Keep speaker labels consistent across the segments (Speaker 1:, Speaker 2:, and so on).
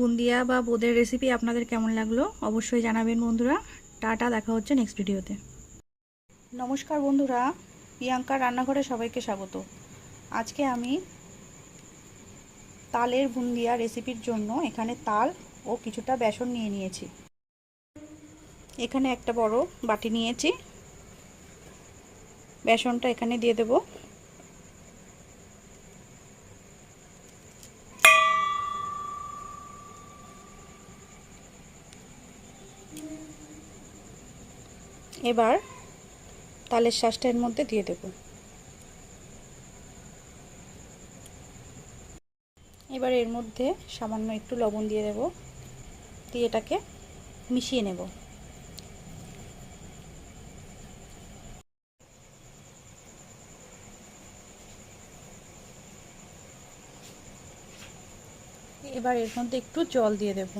Speaker 1: বুন্দিয়া বা বোদের রেসিপি আপনাদের কেমন লাগল অবশ্যই জানাবেন বন্ধুরা। টাটা, দেখা হচ্ছে নেক্সট ভিডিওতে নমস্কার বন্ধুরা প্রিয়াঙ্কার রান্নাঘরে সবাইকে স্বাগত। আজকে আমি তালের বুন্দিয়া রেসিপির জন্য এখানে তাল ও কিছুটা বেসন নিয়ে নিয়েছি। এখানে একটা বড় বাটি নিয়েছি। বেসনটা এখানে দিয়ে দেব। এবার তালের শ্বাসটা এর মধ্যে দিয়ে দেব। এবার এর মধ্যে সামান্য একটু লবণ দিয়ে দেব। দিয়ে এটাকে মিশিয়ে নেব। এবার এর মধ্যে একটু জল দিয়ে দেব।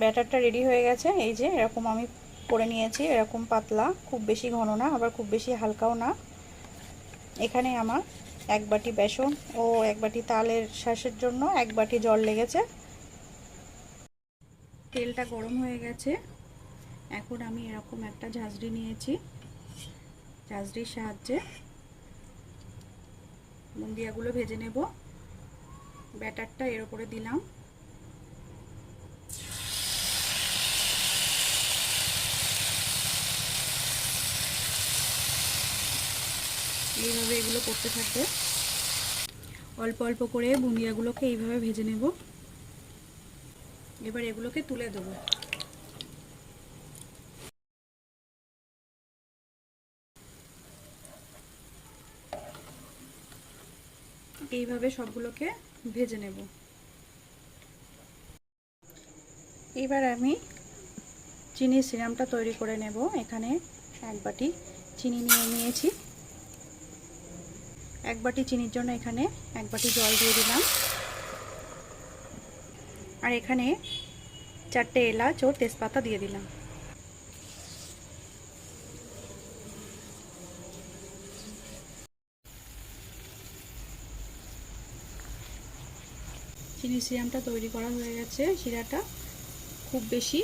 Speaker 1: ব্যাটারটা রেডি হয়ে গেছে। এই যে এরকম আমি করে নিয়েছি, এরকম পাতলা, খুব বেশি ঘন না, আবার খুব বেশি হালকাও না। এখানে আমার এক বাটি বেসন ও এক বাটি তালের শ্বাসের জন্য এক বাটি জল লেগেছে। তেলটা গরম হয়ে গেছে। এখন আমি এরকম একটা ঝাঁঝরি নিয়েছি। ঝাঁঝরির সাহায্যে মুন্দিয়াগুলো ভেজে নেব। ব্যাটারটা এর উপরে দিলাম। এইভাবে এগুলো করতে থাকবে। অল্প অল্প করে বুনিয়াগুলোকে এইভাবে ভেজে নেব। এবার এগুলোকে তুলে দেবো। এইভাবে সবগুলোকে ভেজে নেব। এবার আমি চিনির সিরামটা তৈরি করে নেব। এখানে এক বাটি চিনি নিয়ে নিয়েছি। এক বাটি চিনির জন্য এখানে এক বাটি জল দিয়ে দিলাম। আর এখানে চারটে এলাচ ও তেজপাতা দিয়ে দিলাম। চিনি সিরামটা তৈরি করা হয়ে গেছে। শিরাটা খুব বেশি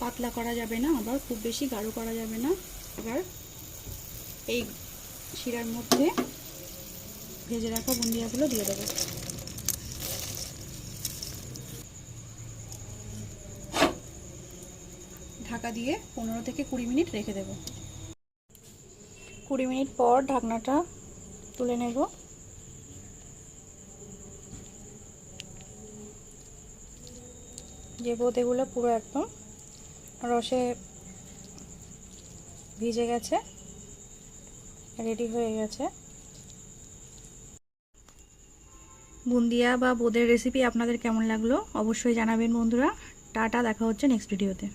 Speaker 1: পাতলা করা যাবে না, আবার খুব বেশি গাঢ় করা যাবে না। এবার এই শিরার মধ্যে ভেজে রাখা বুন্দিয়াগুলো দিয়ে দেবো। ঢাকা দিয়ে পনেরো থেকে কুড়ি মিনিট রেখে দেব। কুড়ি মিনিট পর ঢাকনাটা তুলে নেব। যে বোঁদেগুলো পুরো একদম রসে ভিজে গেছে রেডি হয়ে গেছে। বুন্দিয়া বা বোদের রেসিপি আপনাদের কেমন লাগল? অবশ্যই জানাবেন বন্ধুরা। টাটা, দেখা হচ্ছে নেক্সট ভিডিওতে